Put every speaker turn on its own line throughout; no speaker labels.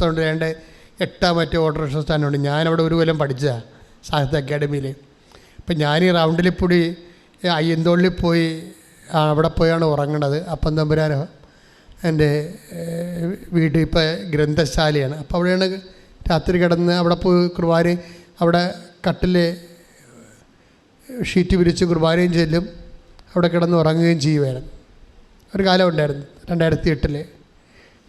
തൊണ്ട് രണ്ട് എട്ടാം മറ്റോ ഓട്ടോറിക്ഷ സ്റ്റാൻഡുണ്ട് ഞാനവിടെ ഒരു കൊല്ലം പഠിച്ചതാണ് സാഹിത്യ അക്കാഡമിയിൽ അപ്പം ഞാൻ ഈ റൗണ്ടിൽ കൂടി അയ്യന്തോളിൽ പോയി അവിടെ പോയാണ് ഉറങ്ങണത്. അപ്പം തമ്പുരാന എന്റെ വീട് ഇപ്പം ഗ്രന്ഥശാലയാണ്. അപ്പോൾ അവിടെയാണ് രാത്രി കിടന്ന് അവിടെ പോയി കുർബാന അവിടെ കട്ടിൽ ഷീറ്റ് വിരിച്ച് കുർബാനയും ചെല്ലും. അവിടെ കിടന്ന് ഉറങ്ങുകയും ചെയ്യുമായിരുന്നു ഒരു കാലം ഉണ്ടായിരുന്നു രണ്ടായിരത്തി എട്ടിൽ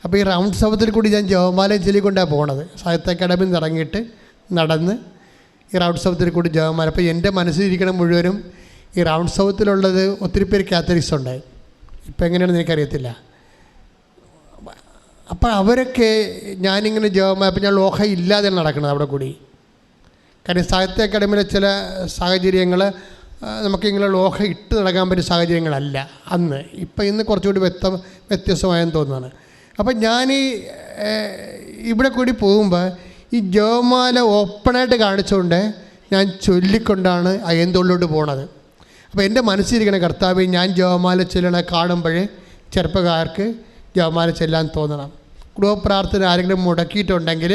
അപ്പോൾ ഈ റൗണ്ട് സൗത്തിൽ കൂടി ഞാൻ ജവമാലയും ചൊല്ലിക്കൊണ്ടാണ് പോണത്. സാഹിത്യ അക്കാഡമിയിൽ ഇറങ്ങിയിട്ട് നടന്ന് ഈ റൗണ്ട് സൗത്തിൽ കൂടി ജവമാല അപ്പോൾ എന്റെ മനസ്സിലിരിക്കണം മുഴുവനും ഈ റൗണ്ട് സൗത്തിലുള്ളത് ഒത്തിരി പേര് കാത്തലിക്സ് ഉണ്ടായി. ഇപ്പം എങ്ങനെയാണെന്ന് എനിക്കറിയത്തില്ല. അപ്പോൾ അവരൊക്കെ ഞാനിങ്ങനെ ജവമാല അപ്പം ഞാൻ ലോഹ ഇല്ലാതെ നടക്കുന്നത് അവിടെ കൂടി. കാരണം സാഹിത്യ അക്കാഡമിയിലെ ചില സാഹചര്യങ്ങൾ നമുക്കിങ്ങനെ ലോഹ ഇട്ട് നടക്കാൻ പറ്റിയ സാഹചര്യങ്ങളല്ല അന്ന്. ഇപ്പം ഇന്ന് കുറച്ചുകൂടി വ്യക്ത വ്യത്യസ്തമായെന്ന് തോന്നുന്നതാണ് അപ്പം ഞാൻ ഈ ഇവിടെ കൂടി പോകുമ്പോൾ ഈ ജോമാല ഓപ്പണായിട്ട് കാണിച്ചുകൊണ്ട് ഞാൻ ചൊല്ലിക്കൊണ്ടാണ് അയ്യന്തോളിലോട്ട് പോണത്. അപ്പോൾ എന്റെ മനസ്സിരിക്കണ കർത്താവ് ഞാൻ ജോമാല ചൊല്ലണ കാണുമ്പോഴേ ചെറുപ്പക്കാർക്ക് ജോമാല ചെല്ലാൻ തോന്നണം. കുടുംബപ്രാർത്ഥന ആരെങ്കിലും മുടക്കിയിട്ടുണ്ടെങ്കിൽ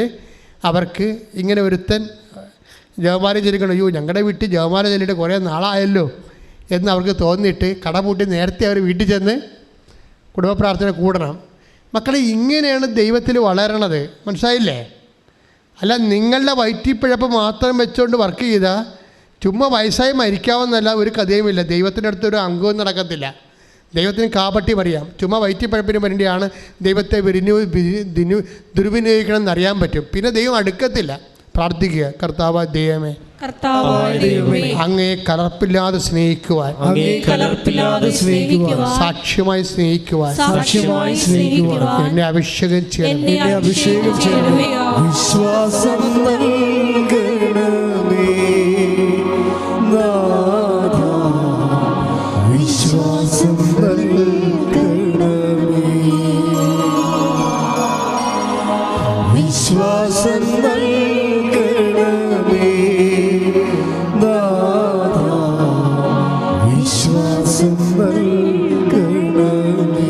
അവർക്ക് ഇങ്ങനെ ഒരുത്തൻ ജവമാല ചൊല്ലിക്കണം അയ്യോ ഞങ്ങളുടെ വീട്ടിൽ ജവമാല ചൊല്ലിയിട്ട് കുറേ നാളായല്ലോ എന്ന് അവർക്ക് തോന്നിയിട്ട് കട പൂട്ടി നേരത്തെ അവർ വീട്ടിൽ ചെന്ന് കുടുംബപ്രാർത്ഥന കൂടണം. മക്കളെ ഇങ്ങനെയാണ് ദൈവത്തിൽ വളരണത്. മനസ്സിലായില്ലേ? അല്ല നിങ്ങളുടെ വയറ്റിപ്പിഴപ്പ് മാത്രം വെച്ചുകൊണ്ട് വർക്ക് ചെയ്താൽ ചുമ്മാ വയസ്സായി മരിക്കാവുന്നല്ല ഒരു കഥയുമില്ല. ദൈവത്തിന്റെ അടുത്ത് ഒരു അംഗവും നടക്കത്തില്ല. ദൈവത്തിന് കാപട്ടി പറയാം ചുമ്മാ വയറ്റിപ്പഴപ്പിന് വേണ്ടിയാണ് ദൈവത്തെ വിരിഞ്ഞു ദുർവിനിയോഗിക്കണം എന്നറിയാൻ പറ്റും. പിന്നെ ദൈവം അടുക്കത്തില്ല. പ്രാർത്ഥിക്കുക. കർത്താവ് ദൈവമേ. അങ്ങേ കലർപ്പില്ലാതെ സ്നേഹിക്കുവാൻ
കലർപ്പില്ലാതെ സ്നേഹിക്കുവാൻ
സാക്ഷ്യമായി സ്നേഹിക്കുവാൻ
സാക്ഷ്യമായി സ്നേഹിക്കുവാൻ
എന്നെ അഭിഷേകം ചെയ്യണം
അഭിഷേകം ചെയ്യണം
വിശ്വാസം നൽകണമേ. വിശ്വാസം നൽകണമേ. വിശ്വാസം നൽകണമേ ആശ്വാസം നൽകണമേ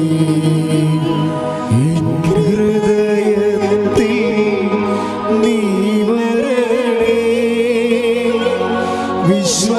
ഹൃദയത്തിൽ നീ വരണേ. വിശ്വ